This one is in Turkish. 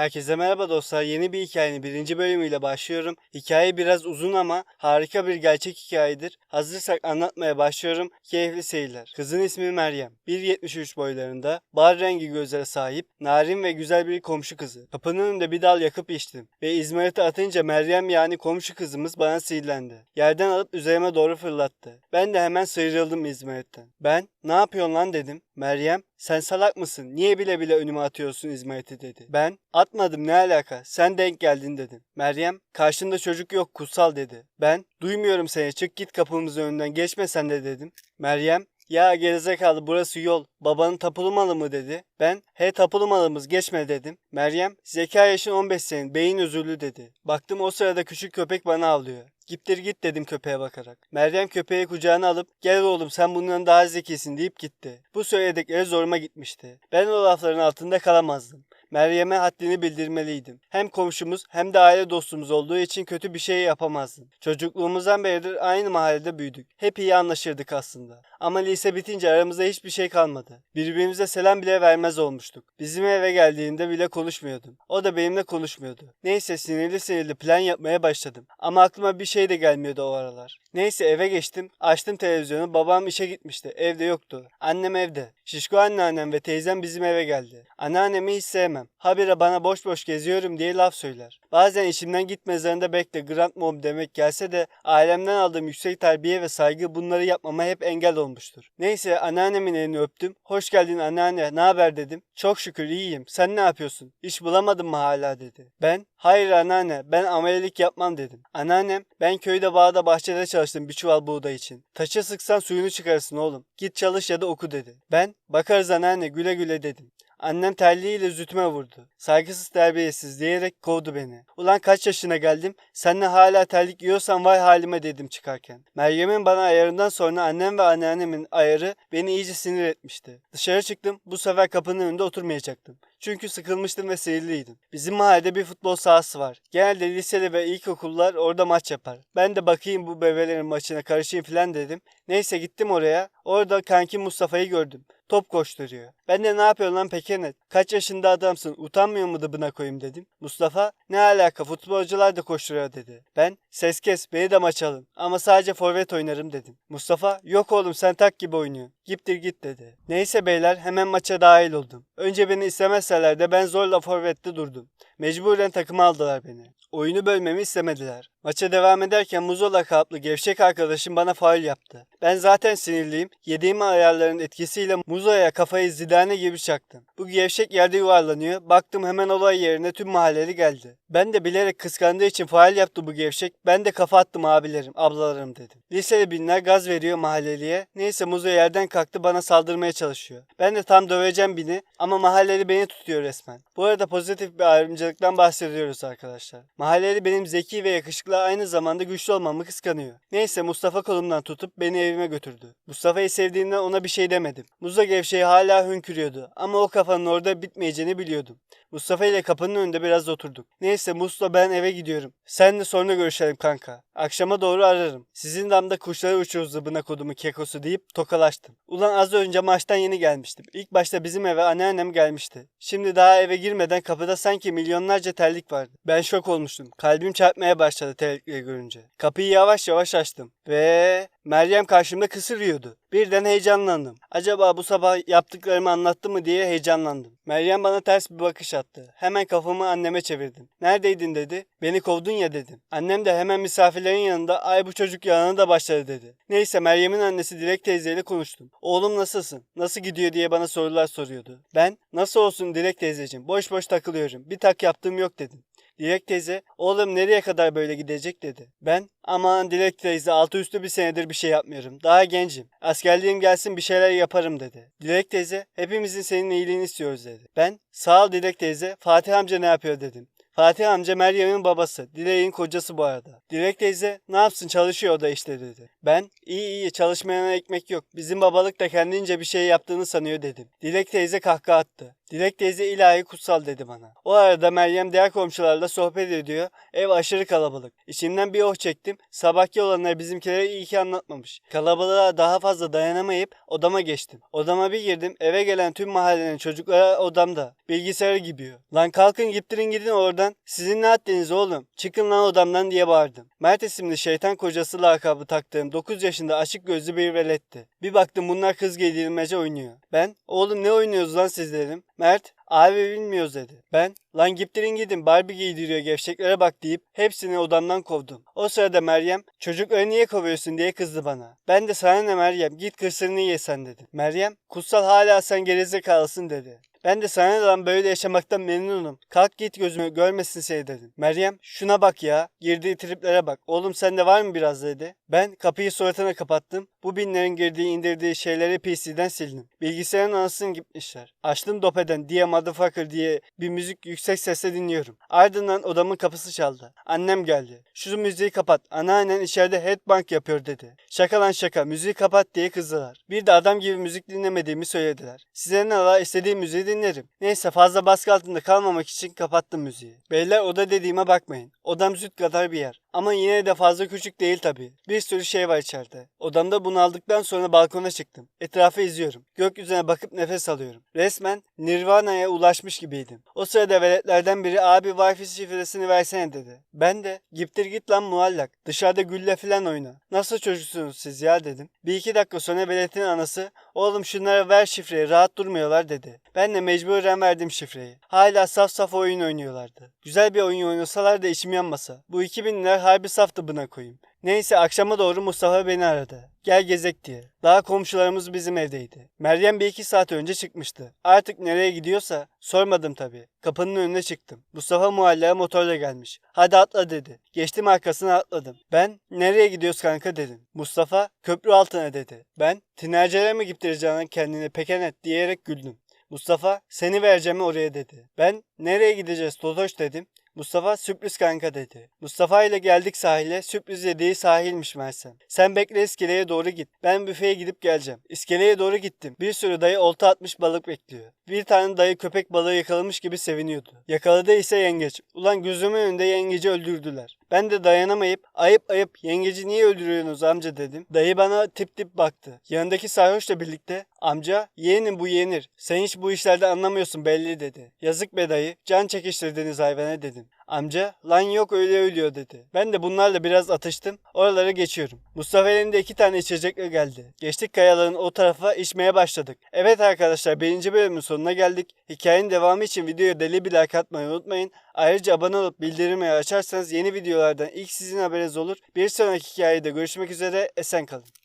Herkese merhaba dostlar. Yeni bir hikayenin birinci bölümüyle başlıyorum. Hikaye biraz uzun ama harika bir gerçek hikayedir. Hazırsak anlatmaya başlıyorum. Keyifli seyirler. Kızın ismi Meryem. 1.73 boylarında, bar rengi gözlere sahip, narin ve güzel bir komşu kızı. Kapının önünde bir dal yakıp içtim. Ve izmariti atınca Meryem yani komşu kızımız bana sinirlendi. Yerden alıp üzerime doğru fırlattı. Ben de hemen sıyrıldım izmaritten. Ben, ne yapıyorsun lan dedim. Meryem, sen salak mısın? Niye bile bile önüme atıyorsun İzmarit'i dedi. Ben atmadım ne alaka? Sen denk geldin dedim. Meryem karşında çocuk yok kutsal dedi. Ben duymuyorum seni çık git kapımızın önünden geçme sen de dedim. Meryem ya gerizekalı burası yol. Babanın tapulu malı mı dedi. Ben he tapulu malımız geçme dedim. Meryem zeka yaşın 15 senin beyin özürlü dedi. Baktım o sırada küçük köpek bana avlıyor. Gittir git dedim köpeğe bakarak. Meryem köpeği kucağına alıp gel oğlum sen bundan daha zekisin deyip gitti. Bu söyledikleri zoruma gitmişti. Ben o lafların altında kalamazdım. Meryem'e haddini bildirmeliydim. Hem komşumuz hem de aile dostumuz olduğu için kötü bir şey yapamazdım. Çocukluğumuzdan beridir aynı mahallede büyüdük. Hep iyi anlaşırdık aslında. Ama lise bitince aramızda hiçbir şey kalmadı. Birbirimize selam bile vermez olmuştuk. Bizim eve geldiğinde bile konuşmuyordum. O da benimle konuşmuyordu. Neyse sinirli sinirli plan yapmaya başladım. Ama aklıma bir şey de gelmiyordu o aralar. Neyse eve geçtim. Açtım televizyonu. Babam işe gitmişti. Evde yoktu. Annem evde. Şişko anneannem ve teyzem bizim eve geldi. Anneannemi hiç sevmem. Habire bana boş boş geziyorum diye laf söyler. Bazen işimden gitmezlerinde bekle grand mom demek gelse de ailemden aldığım yüksek terbiye ve saygı bunları yapmama hep engel olmuştur. Neyse anneannemin elini öptüm. Hoş geldin anneanne ne haber dedim. Çok şükür iyiyim. Sen ne yapıyorsun? İş bulamadın mı hala dedi. Ben hayır anneanne ben amelelik yapmam dedim. Anneannem ben köyde bağda bahçede çalıştım bir çuval buğday için. Taşa sıksan suyunu çıkarırsın oğlum. Git çalış ya da oku dedi. Ben bakarız anneanne güle güle dedim. Annem terliğiyle zütüme vurdu. Saygısız terbiyesiz diyerek kovdu beni. Ulan kaç yaşına geldim? Senle hala terlik yiyorsan vay halime dedim çıkarken. Meryem'in bana ayarından sonra annem ve anneannemin ayarı beni iyice sinir etmişti. Dışarı çıktım. Bu sefer kapının önünde oturmayacaktım. Çünkü sıkılmıştım ve sinirliydim. Bizim mahallede bir futbol sahası var. Genelde liseli ve ilkokullar orada maç yapar. Ben de bakayım bu bebelerin maçına karışayım falan dedim. Neyse gittim oraya. Orada kanki Mustafa'yı gördüm. Top koşturuyor. Ben de ne yapıyorsun lan Pekenet? Kaç yaşında adamsın? Utanmıyor mu dıbına koyayım dedim. Mustafa ne alaka futbolcular da koşturuyor dedi. Ben ses kes beni de maç alın. Ama sadece forvet oynarım dedim. Mustafa yok oğlum sen tak gibi oynuyorsun. Gittir git dedi. Neyse beyler hemen maça dahil oldum. Önce beni istemezseler de ben zorla forvette durdum. Mecburen takıma aldılar beni. Oyunu bölmemi istemediler. Maça devam ederken Muzo lakaplı gevşek arkadaşım bana faul yaptı. Ben zaten sinirliyim. Yediğim ayarların etkisiyle Muzo'ya kafayı zidane gibi çaktım. Bu gevşek yerde yuvarlanıyor. Baktım hemen olay yerine tüm mahalleli geldi. Ben de bilerek kıskandığı için faal yaptı bu gevşek. Ben de kafa attım abilerim, ablalarım dedim. Liseli binler gaz veriyor mahalleliye. Neyse Muzo yerden kalktı bana saldırmaya çalışıyor. Ben de tam döveceğim bini ama mahalleli beni tutuyor resmen. Bu arada pozitif bir ayrımcılıktan bahsediyoruz arkadaşlar. Mahalleli benim zeki ve yakışıklı aynı zamanda güçlü olmamı kıskanıyor. Neyse Mustafa kolumdan tutup beni evime götürdü. Mustafa'yı sevdiğinden ona bir şey demedim. Muzo gevşeği hala hünkürüyordu ama o kafanın orada bitmeyeceğini biliyordum. Mustafa ile kapının önünde biraz oturduk. Neyse Musla ben eve gidiyorum. Sen de sonra görüşelim kanka. Akşama doğru ararım. Sizin damda kuşları uçuruz zıbına kodumu kekosu deyip tokalaştım. Ulan az önce maçtan yeni gelmiştim. İlk başta bizim eve anneannem gelmişti. Şimdi daha eve girmeden kapıda sanki milyonlarca terlik vardı. Ben şok olmuştum. Kalbim çarpmaya başladı terlikleri görünce. Kapıyı yavaş yavaş açtım. Ve Meryem karşımda kısırıyordu. Birden heyecanlandım. Acaba bu sabah yaptıklarımı anlattı mı diye heyecanlandım. Meryem bana ters bir bakış attı. Hemen kafamı anneme çevirdim. Neredeydin dedi. Beni kovdun ya dedim. Annem de hemen misafirlerin yanında ay bu çocuk yalanı da başladı dedi. Neyse Meryem'in annesi Dilek teyzeyle konuştum. Oğlum nasılsın? Nasıl gidiyor diye bana sorular soruyordu. Ben nasıl olsun Dilek teyzeciğim boş boş takılıyorum. Bir tak yaptığım yok dedim. Dilek teyze, oğlum nereye kadar böyle gidecek dedi. Ben, aman Dilek teyze altı üstü bir senedir bir şey yapmıyorum. Daha gencim. Askerliğim gelsin bir şeyler yaparım dedi. Dilek teyze, hepimizin senin iyiliğini istiyoruz dedi. Ben, sağ ol Dilek teyze, Fatih amca ne yapıyor dedim. Fatih amca Meryem'in babası. Dilek'in kocası bu arada. Dilek teyze ne yapsın çalışıyor o da işte dedi. Ben iyi iyi çalışmayana ekmek yok. Bizim babalık da kendince bir şey yaptığını sanıyor dedim. Dilek teyze kahkaha attı. Dilek teyze ilahi kutsal dedi bana. O arada Meryem diğer komşularla sohbet ediyor. Ev aşırı kalabalık. İçimden bir oh çektim. Sabahki olanları bizimkilere iyi ki anlatmamış. Kalabalığa daha fazla dayanamayıp odama geçtim. Odama bir girdim. Eve gelen tüm mahallenin çocukları odamda. Bilgisayarı gibiyor. Lan kalkın gittirin gidin oradan. Sizin ne haddiniz oğlum? Çıkın lan odamdan diye bağırdım. Mert isimli şeytan kocası lakabı taktığım 9 yaşında açık gözlü bir veletti. Bir baktım bunlar kız giydirmece oynuyor. Ben oğlum ne oynuyoruz lan siz dedim. Mert abi bilmiyoruz dedi. Ben lan gittirin gidin Barbie giydiriyor gevşeklere bak deyip hepsini odamdan kovdum. O sırada Meryem çocukları niye kovuyorsun diye kızdı bana. Ben de sana ne Meryem git kırsırını yesen dedim. Meryem kutsal hala sen gerizekalısın dedi. Ben de lan böyle yaşamaktan memnunum. Kalk git gözümü görmesin seni dedim. Meryem şuna bak ya. Girdiği triplere bak. Oğlum sende var mı biraz dedi. Ben kapıyı suratına kapattım. Bu binlerin girdiği indirdiği şeyleri PC'den sildim. Bilgisayarın anasını gitmişler. Açtım dopeden diye motherfucker diye bir müzik yüksek sesle dinliyorum. Ardından odamın kapısı çaldı. Annem geldi. Şu müziği kapat. Anneannen içeride headbang yapıyor dedi. Şaka lan şaka. Müziği kapat diye kızdılar. Bir de adam gibi müzik dinlemediğimi söylediler. Size ne la istediğim müziği dinlerim. Neyse fazla baskı altında kalmamak için kapattım müziği. Beyler oda dediğime bakmayın. Odam züt kadar bir yer. Ama yine de fazla küçük değil tabii. Bir sürü şey var içeride. Odamda bunu aldıktan sonra balkona çıktım. Etrafı izliyorum. Gökyüzüne bakıp nefes alıyorum. Resmen Nirvana'ya ulaşmış gibiydim. O sırada veletlerden biri abi Wi-Fi şifresini versene dedi. Ben de giptir git lan muallak. Dışarıda gülle falan oyna. Nasıl çocuksunuz siz ya dedim. Bir iki dakika sonra veletin anası oğlum şunlara ver şifreyi rahat durmuyorlar dedi. Ben de mecburen verdim şifreyi. Hala saf saf oyun oynuyorlardı. Güzel bir oyun oynasalar da içim yanmasa. Bu 2000'ler harbi saftı buna koyayım. Neyse akşama doğru Mustafa beni aradı. Gel gezek diye. Daha komşularımız bizim evdeydi. Meryem bir iki saat önce çıkmıştı. Artık nereye gidiyorsa sormadım tabii. Kapının önüne çıktım. Mustafa muhalleye motorla gelmiş. Hadi atla dedi. Geçtim arkasına atladım. Ben nereye gidiyoruz kanka dedim. Mustafa köprü altına dedi. Ben tinercere mi gittireceğine kendini pekenet diyerek güldüm. Mustafa seni vereceğim oraya dedi. Ben nereye gideceğiz Totoş dedim. Mustafa sürpriz kanka dedi. Mustafa ile geldik sahile. Sürpriz dediği sahilmiş Mersem. Sen bekle iskeleye doğru git. Ben büfeye gidip geleceğim. İskeleye doğru gittim. Bir sürü dayı olta atmış balık bekliyor. Bir tane dayı köpek balığı yakalamış gibi seviniyordu. Yakaladı ise yengeç. Ulan gözümün önünde yengeci öldürdüler. Ben de dayanamayıp ayıp ayıp yengeci niye öldürüyorsunuz amca dedim. Dayı bana tip tip baktı. Yanındaki sarhoşla birlikte amca yeğenim bu yenir. Sen hiç bu işlerde anlamıyorsun belli dedi. Yazık be dayı can çekiştirdiniz hayvana dedim. Amca lan yok öyle ölüyor dedi. Ben de bunlarla biraz atıştım. Oralara geçiyorum. Mustafa elinde iki tane içecekle geldi. Geçtik kayaların o tarafa içmeye başladık. Evet arkadaşlar birinci bölümün sonuna geldik. Hikayenin devamı için videoya deli bir like atmayı unutmayın. Ayrıca abone olup bildirimleri açarsanız yeni videolardan ilk sizin haberiniz olur. Bir sonraki hikayede görüşmek üzere. Esen kalın.